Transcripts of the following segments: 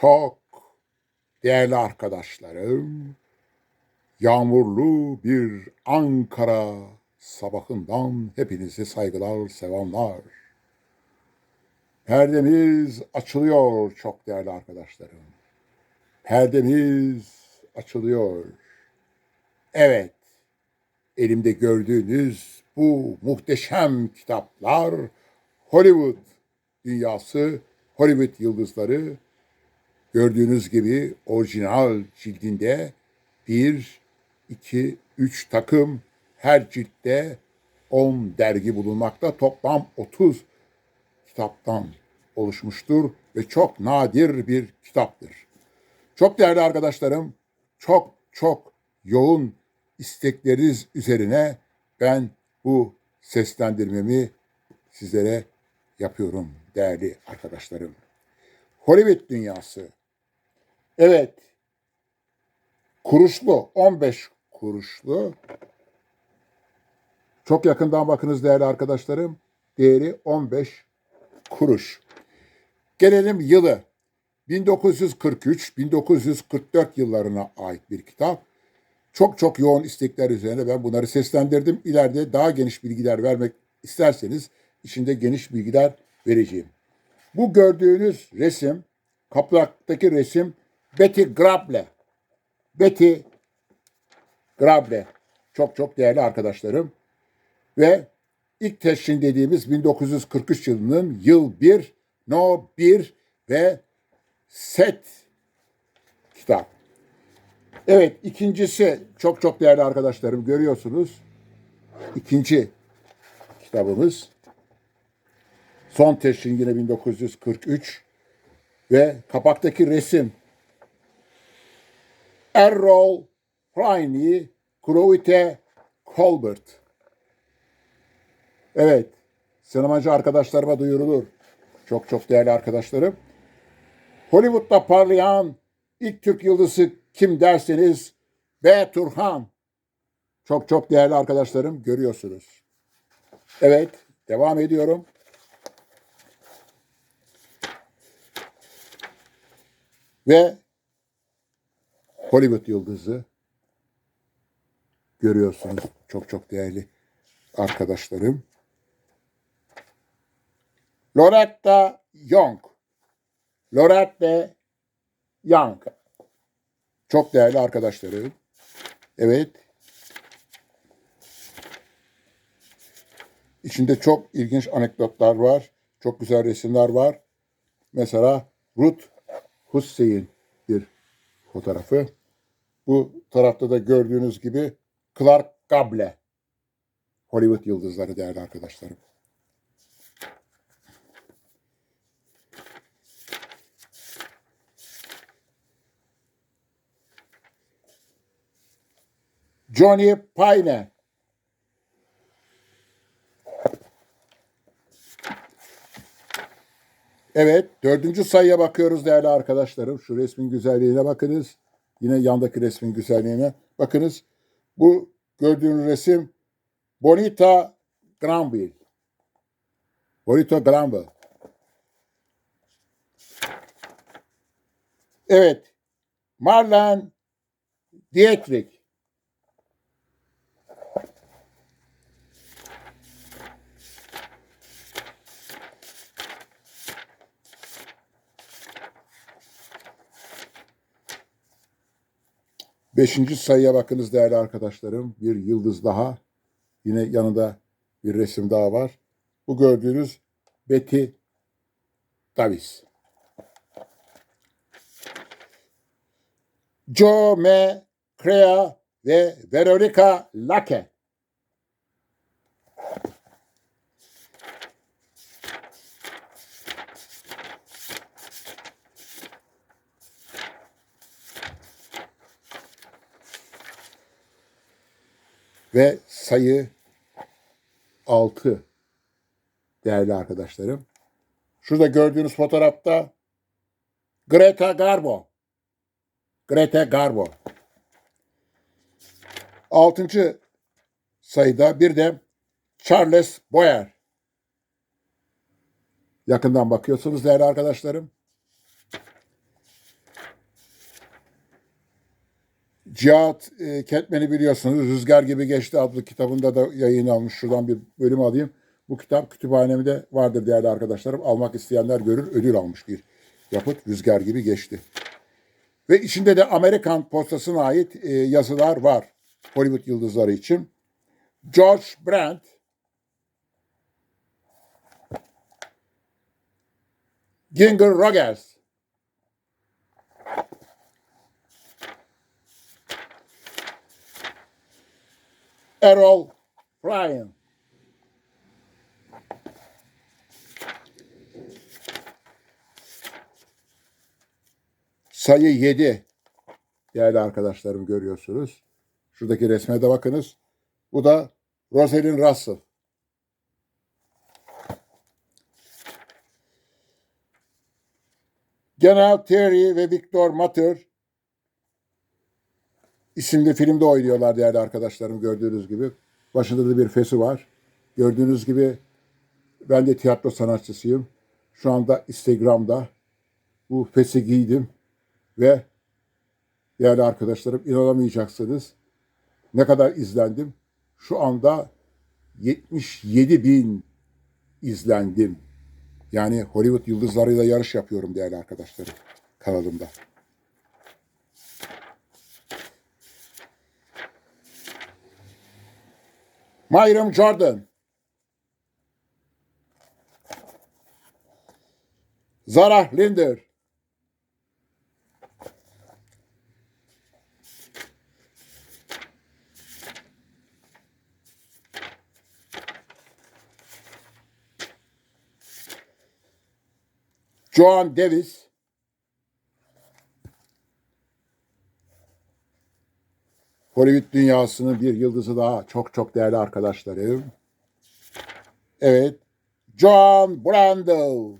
çok değerli arkadaşlarım, yağmurlu bir Ankara sabahından hepinize saygılar, selamlar. Perdemiz açılıyor çok değerli arkadaşlarım. Perdemiz açılıyor. Evet, elimde gördüğünüz bu muhteşem kitaplar Hollywood dünyası, Hollywood yıldızları gördüğünüz gibi orijinal cildinde bir, iki, üç takım her ciltte 10 dergi bulunmakta. Toplam 30 kitaptan oluşmuştur ve çok nadir bir kitaptır. Çok değerli arkadaşlarım, çok çok yoğun istekleriniz üzerine ben bu seslendirmemi sizlere yapıyorum değerli arkadaşlarım. Hollywood dünyası. Evet. Kuruşlu, 15 kuruşlu. Çok yakından bakınız değerli arkadaşlarım. Değeri 15 kuruş. Gelelim yılı. 1943-1944 yıllarına ait bir kitap. Çok çok yoğun istekler üzerine ben bunları seslendirdim. İleride daha geniş bilgiler vermek isterseniz içinde geniş bilgiler vereceğim. Bu gördüğünüz resim, kaplaktaki resim Betty Grable. Betty Grable. Çok çok değerli arkadaşlarım. Ve ilk teşhin dediğimiz 1943 yılının yıl 1, no 1 ve set kitap. Evet ikincisi çok çok değerli arkadaşlarım görüyorsunuz. İkinci kitabımız. Son teşhin yine 1943 ve kapaktaki resim Errol Priney Crowite Colbert. Evet, sinemacı arkadaşlarıma duyurulur. Çok çok değerli arkadaşlarım. Hollywood'da parlayan ilk Türk yıldızı kim derseniz B. Turhan. Çok çok değerli arkadaşlarım görüyorsunuz. Evet, devam ediyorum. Ve Hollywood yıldızı görüyorsunuz çok çok değerli arkadaşlarım. Loretta Young. Loretta Young. Çok değerli arkadaşlarım. Evet. İçinde çok ilginç anekdotlar var. Çok güzel resimler var. Mesela Ruth Hussein bir fotoğrafı. Bu tarafta da gördüğünüz gibi Clark Gable. Hollywood yıldızları değerli arkadaşlarım. Johnny Payne. Evet, dördüncü sayıya bakıyoruz değerli arkadaşlarım. Şu resmin güzelliğine bakınız. Yine yandaki resmin güzelliğine bakınız. Bu gördüğünüz resim Bonita Granville. Bonita Granville. Evet, Marlene Dietrich. Beşinci sayıya bakınız değerli arkadaşlarım. Bir yıldız daha. Yine yanında bir resim daha var. Bu gördüğünüz Betty Davis. Joe M. Crea ve Veronica Lake. Ve sayı 6 değerli arkadaşlarım. Şurada gördüğünüz fotoğrafta Greta Garbo. Greta Garbo. Altıncı sayıda bir de Charles Boyer. Yakından bakıyorsunuz değerli arkadaşlarım. Cihat e, Ketmen'i biliyorsunuz. Rüzgar gibi geçti adlı kitabında da yayın almış. Şuradan bir bölüm alayım. Bu kitap kütüphanemde vardır değerli arkadaşlarım. Almak isteyenler görür. Ödül almış bir yapıt. Rüzgar gibi geçti. Ve içinde de Amerikan postasına ait e, yazılar var. Hollywood yıldızları için. George Brandt Ginger Rogers Errol Flynn Sayı 7 değerli arkadaşlarım görüyorsunuz. Şuradaki resme de bakınız. Bu da Rosalind Russell. General Terry ve Victor Mater isimli filmde oynuyorlar değerli arkadaşlarım gördüğünüz gibi. Başında da bir fesi var. Gördüğünüz gibi ben de tiyatro sanatçısıyım. Şu anda Instagram'da bu fesi giydim ve değerli arkadaşlarım inanamayacaksınız. Ne kadar izlendim? Şu anda 77 bin izlendim. Yani Hollywood yıldızlarıyla yarış yapıyorum değerli arkadaşlarım kanalımda. Myron Jordan. Zara Linder. Joan Davis. Hollywood dünyasının bir yıldızı daha çok çok değerli arkadaşlarım. Evet. John Brando.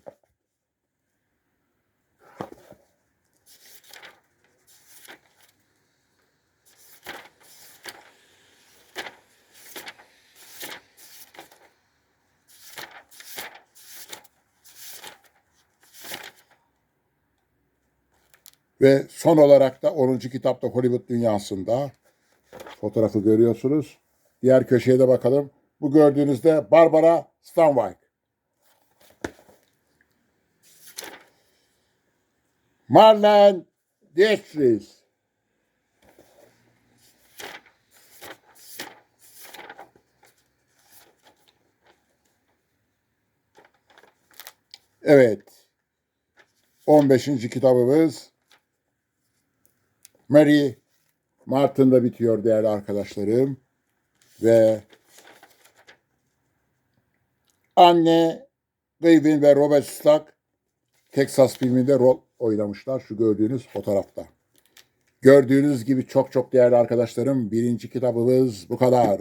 Ve son olarak da 10. kitapta Hollywood dünyasında fotoğrafı görüyorsunuz. Diğer köşeye de bakalım. Bu gördüğünüzde Barbara Stanwyck. Marlene Dietrich. Evet. 15. kitabımız Mary Martin'da bitiyor değerli arkadaşlarım. Ve anne Gavin ve Robert Stack Texas filminde rol oynamışlar şu gördüğünüz fotoğrafta. Gördüğünüz gibi çok çok değerli arkadaşlarım birinci kitabımız bu kadar.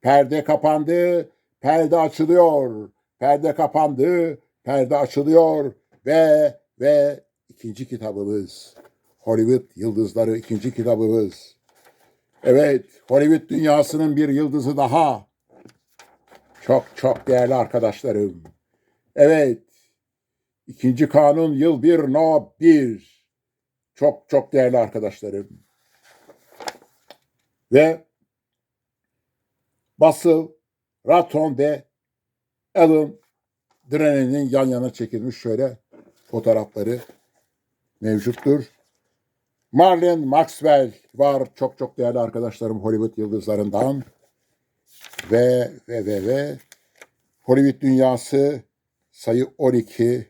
Perde kapandı, perde açılıyor. Perde kapandı, perde açılıyor ve ve ikinci kitabımız Hollywood Yıldızları ikinci kitabımız. Evet, Hollywood dünyasının bir yıldızı daha. Çok çok değerli arkadaşlarım. Evet, ikinci kanun yıl bir no bir. Çok çok değerli arkadaşlarım. Ve Basıl, Raton ve Alan Drenen'in yan yana çekilmiş şöyle fotoğrafları mevcuttur. Marlene Maxwell var. Çok çok değerli arkadaşlarım Hollywood yıldızlarından. Ve ve ve ve Hollywood dünyası sayı 12.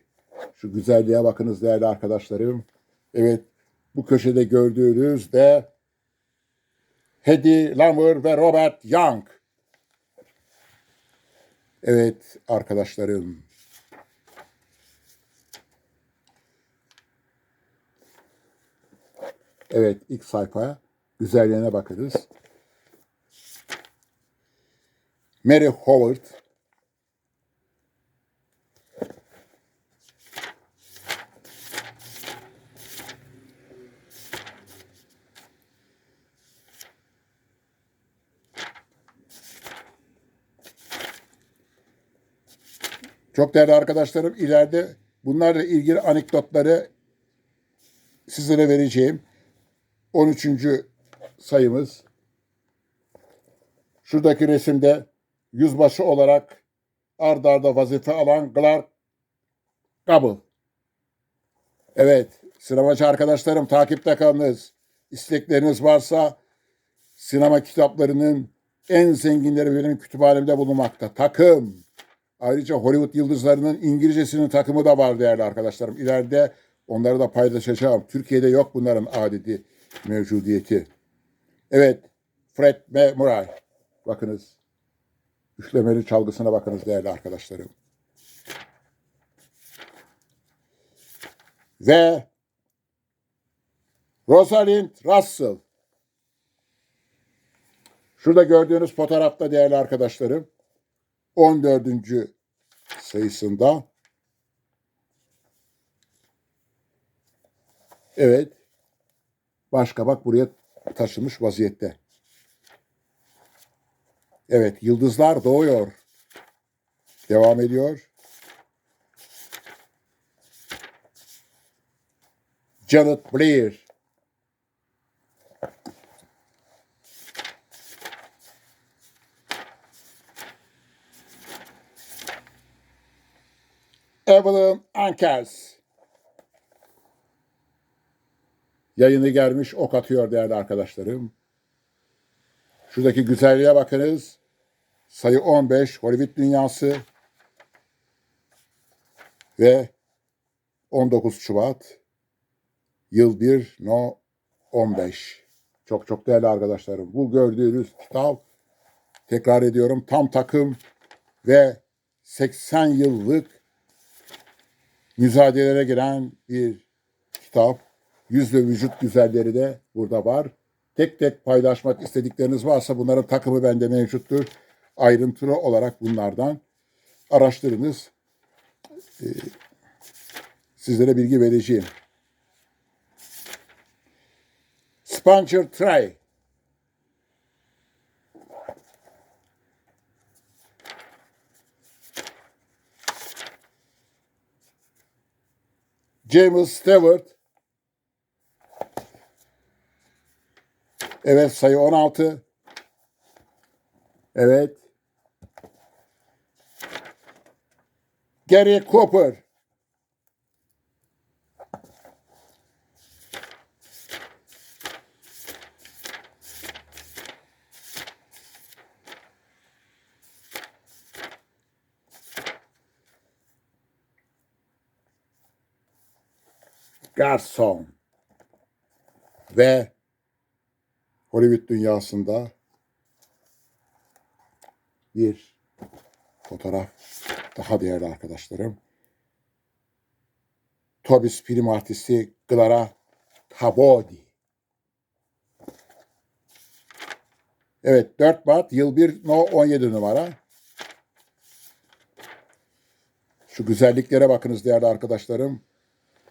Şu güzelliğe bakınız değerli arkadaşlarım. Evet bu köşede gördüğünüz de Hedy Lamer ve Robert Young. Evet arkadaşlarım. Evet ilk sayfaya güzelliğine bakınız. Mary Howard Çok değerli arkadaşlarım ileride bunlarla ilgili anekdotları sizlere vereceğim. 13. sayımız. Şuradaki resimde yüzbaşı olarak ard arda vazife alan Clark Gable. Evet, sinemacı arkadaşlarım takipte kalınız. İstekleriniz varsa sinema kitaplarının en zenginleri benim kütüphanemde bulunmakta. Takım. Ayrıca Hollywood yıldızlarının İngilizcesinin takımı da var değerli arkadaşlarım. İleride onları da paylaşacağım. Türkiye'de yok bunların adeti mevcudiyeti. Evet, Fred M. Murray. Bakınız. Üçlemeli çalgısına bakınız değerli arkadaşlarım. Ve Rosalind Russell. Şurada gördüğünüz fotoğrafta değerli arkadaşlarım 14. sayısında Evet. Başka bak buraya taşınmış vaziyette. Evet, yıldızlar doğuyor. Devam ediyor. Janet Blair. Evelyn Ankers. Yayını gelmiş ok atıyor değerli arkadaşlarım. Şuradaki güzelliğe bakınız. Sayı 15 Hollywood dünyası ve 19 Şubat yıl 1 no 15. Çok çok değerli arkadaşlarım. Bu gördüğünüz kitap tekrar ediyorum tam takım ve 80 yıllık mücadelelere giren bir kitap. Yüz ve vücut güzelleri de burada var. Tek tek paylaşmak istedikleriniz varsa bunların takımı bende mevcuttur. Ayrıntılı olarak bunlardan araştırınız. Ee, sizlere bilgi vereceğim. Sponger Tray. James Stewart. Evet sayı 16. Evet. Gary Cooper. Garson ve Hollywood dünyasında bir fotoğraf daha değerli arkadaşlarım. Tobis film artisti Clara Tabodi. Evet 4 Mart yıl 1 no 17 numara. Şu güzelliklere bakınız değerli arkadaşlarım.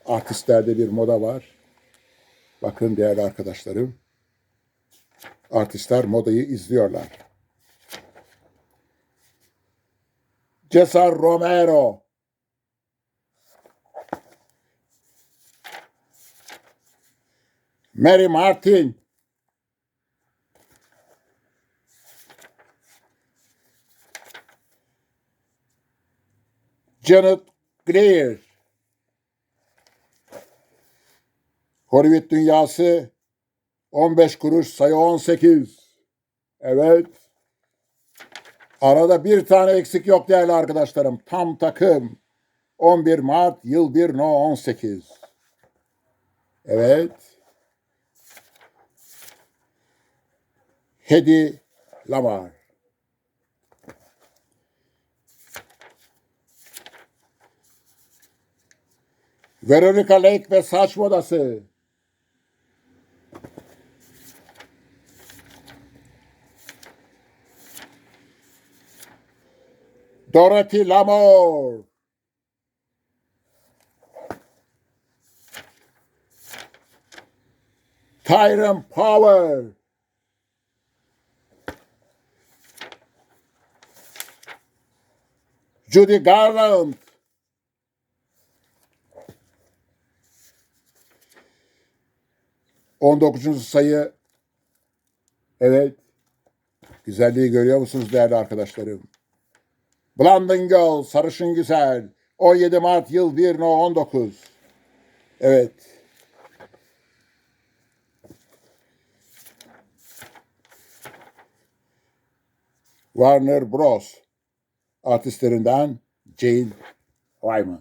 Artistlerde bir moda var. Bakın değerli arkadaşlarım. Artistler modayı izliyorlar. Cesar Romero. Mary Martin. Janet Greer. Hollywood dünyası 15 kuruş sayı 18. Evet. Arada bir tane eksik yok değerli arkadaşlarım. Tam takım. 11 Mart yıl 1 no 18. Evet. Hedi Lamar. Veronica Lake ve saç modası. Dorothy Lamour. Tyrone Power. Judy Garland. On dokuzuncu sayı Evet. Güzelliği görüyor musunuz değerli arkadaşlarım? Blondin Girl, sarışın güzel. 17 Mart yıl 1 no 19. Evet. Warner Bros. artistlerinden Jane Wyman.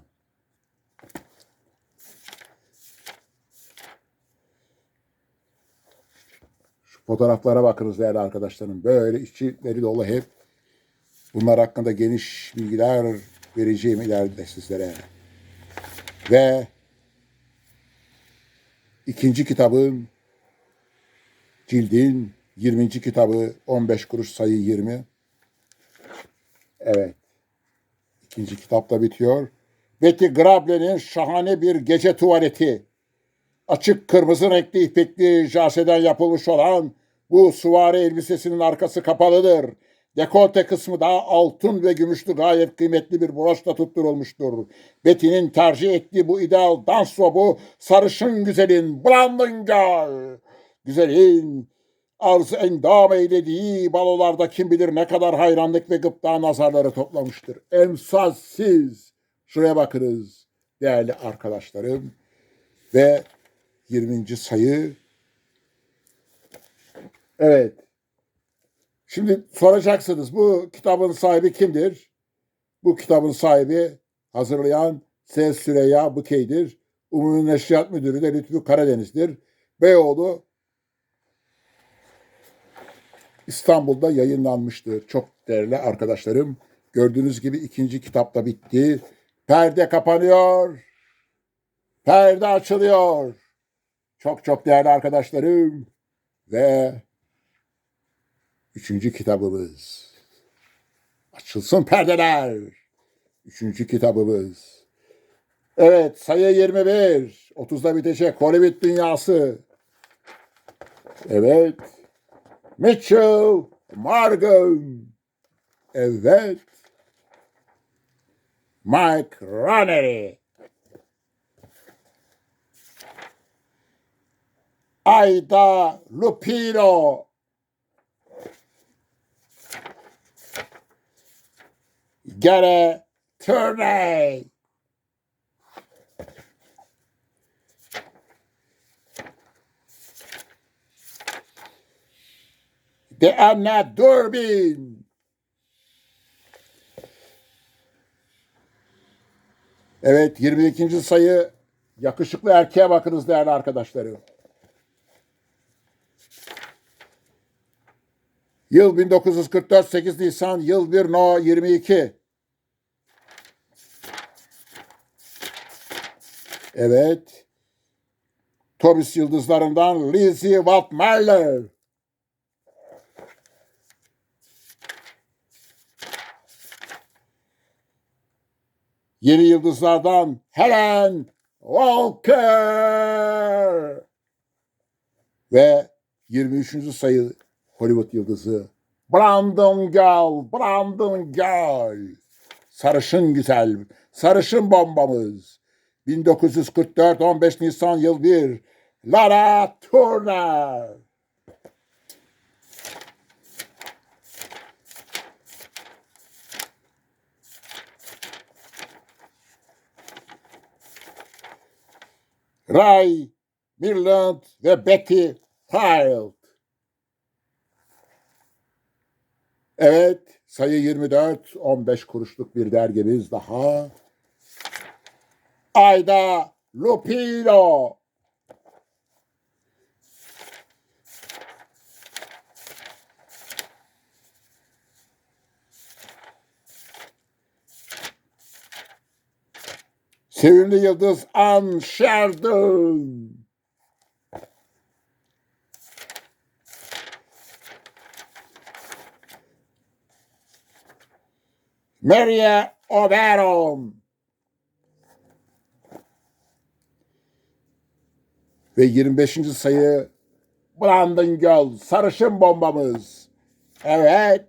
Şu fotoğraflara bakınız değerli arkadaşlarım. Böyle içleri dolu hep. Bunlar hakkında geniş bilgiler vereceğim ileride sizlere. Ve ikinci kitabın cildin 20. kitabı 15 kuruş sayı 20. Evet. İkinci kitap da bitiyor. Betty Grable'nin şahane bir gece tuvaleti. Açık kırmızı renkli ipekli jaseden yapılmış olan bu suvari elbisesinin arkası kapalıdır. Dekolte kısmı da altın ve gümüşlü gayet kıymetli bir broşla tutturulmuştur. Betty'nin tercih ettiği bu ideal dans robu sarışın güzelin Blandingal. Güzelin arz endam eylediği balolarda kim bilir ne kadar hayranlık ve gıpta nazarları toplamıştır. Emsalsiz. Şuraya bakınız değerli arkadaşlarım. Ve 20. sayı. Evet. Şimdi soracaksınız bu kitabın sahibi kimdir? Bu kitabın sahibi hazırlayan S. Süreyya Bükey'dir. Umumi Neşriyat Müdürü de Lütfü Karadeniz'dir. Beyoğlu İstanbul'da yayınlanmıştır. Çok değerli arkadaşlarım. Gördüğünüz gibi ikinci kitap da bitti. Perde kapanıyor. Perde açılıyor. Çok çok değerli arkadaşlarım. Ve üçüncü kitabımız. Açılsın perdeler. Üçüncü kitabımız. Evet sayı 21. 30'da bitecek Hollywood dünyası. Evet. Mitchell Morgan. Evet. Mike Ronnery. Aida Lupino. Gare Turney. De Anna Durbin. Evet 22. sayı yakışıklı erkeğe bakınız değerli arkadaşlarım. Yıl 1944 8 Nisan yıl 1 No 22. Evet. Tobis yıldızlarından Lizzie Waldmeiler. Yeni yıldızlardan Helen Walker. Ve 23. sayı Hollywood yıldızı Brandon Girl, Brandon Girl. Sarışın güzel, sarışın bombamız. 1944 15 Nisan yıl 1. Lara Turner. Ray Mirland ve Betty Child. Evet, sayı 24, 15 kuruşluk bir dergimiz daha. Ayda Lupino. Sevimli yıldız Ann Sheridan. Maria Oberon. Ve 25. sayı Brandon Girl, sarışın bombamız. Evet.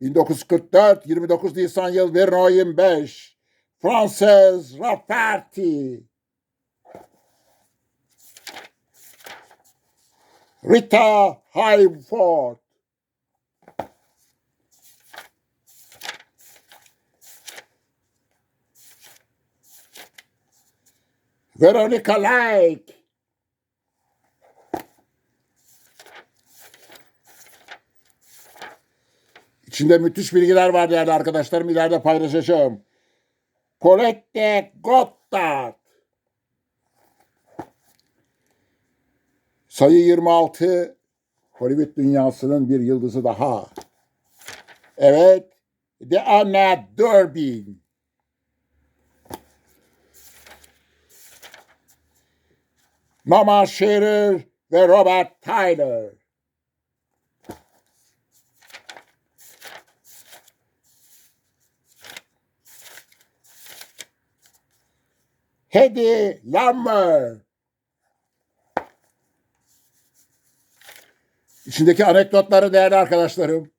1944, 29 Nisan yıl 1 25. Frances Rafferty. Rita Hayford. Veronica Lake. İçinde müthiş bilgiler var değerli arkadaşlarım. İleride paylaşacağım. Colette Goddard. Sayı 26 Hollywood dünyasının bir yıldızı daha. Evet. Diana Durbin. Mama Shearer ve Robert Tyler. Hedy Lamer. İçindeki anekdotları değerli arkadaşlarım.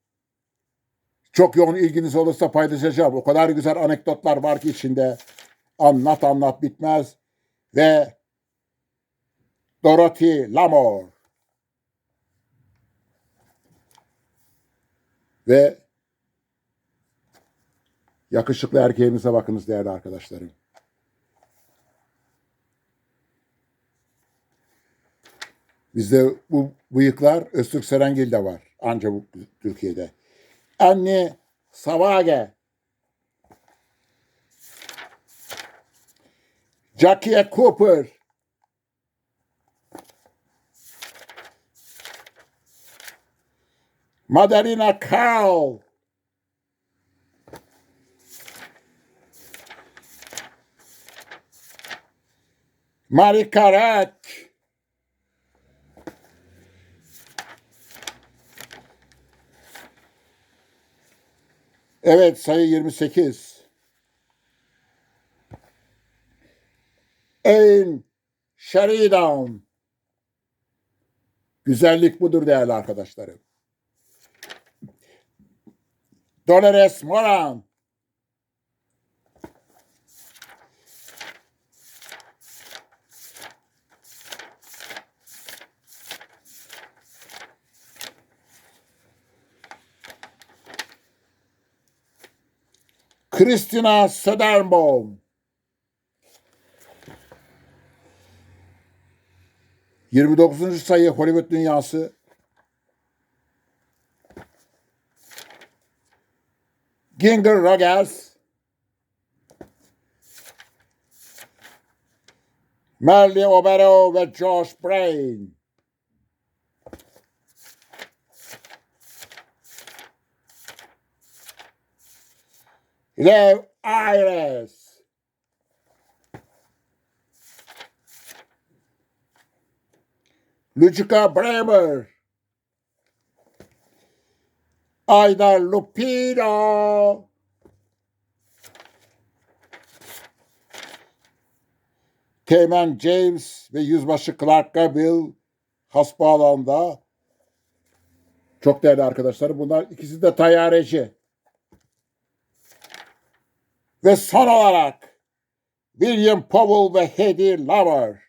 Çok yoğun ilginiz olursa paylaşacağım. O kadar güzel anekdotlar var ki içinde. Anlat anlat bitmez. Ve Dorothy Lamour. Ve yakışıklı erkeğimize bakınız değerli arkadaşlarım. Bizde bu bıyıklar Öztürk Serengil'de var. Anca bu Türkiye'de. Anne Savage. Jackie Cooper. Madalina Carl. Marika Rack. Evet sayı 28. Ain Sheridan. Güzellik budur değerli arkadaşlarım. Dolores Moran. Christina Söderbaum. 29. sayı Hollywood dünyası. Ginger Rogers, Marley Obero with Josh Brain. Lev Iris. Luchica Bremer. Aydar Lupino. Teğmen James ve Yüzbaşı Clark Gable hasbağalanda çok değerli arkadaşlar. Bunlar ikisi de tayyareci. Ve son olarak William Powell ve Hedy Lamer.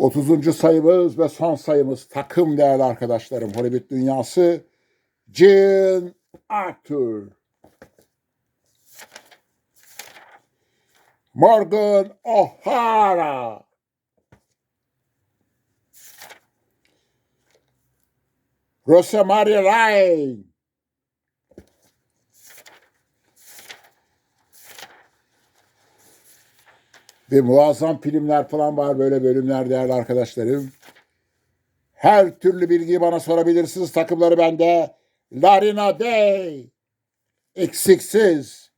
30. sayımız ve son sayımız takım değerli arkadaşlarım. Hollywood dünyası Jean Arthur. Morgan O'Hara. Rosemary Ryan. Ve muazzam filmler falan var böyle bölümler değerli arkadaşlarım. Her türlü bilgiyi bana sorabilirsiniz. Takımları bende. Larina Day. Eksiksiz.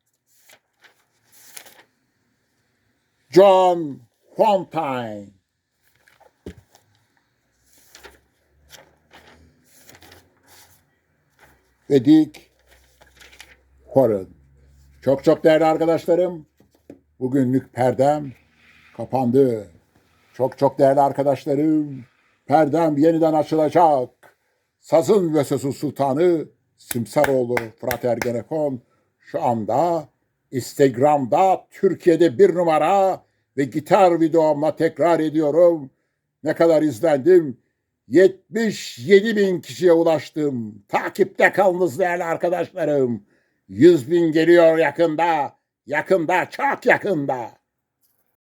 John Fontaine. Ve Dick Warren. Çok çok değerli arkadaşlarım. Bugünlük perdem kapandı. Çok çok değerli arkadaşlarım. Perdem yeniden açılacak. Sazın ve sözün sultanı Simsaroğlu Fırat Ergenekon şu anda Instagram'da Türkiye'de bir numara ve gitar videomla tekrar ediyorum. Ne kadar izlendim? 77 bin kişiye ulaştım. Takipte kalınız değerli arkadaşlarım. 100 bin geliyor yakında. Yakında, çok yakında.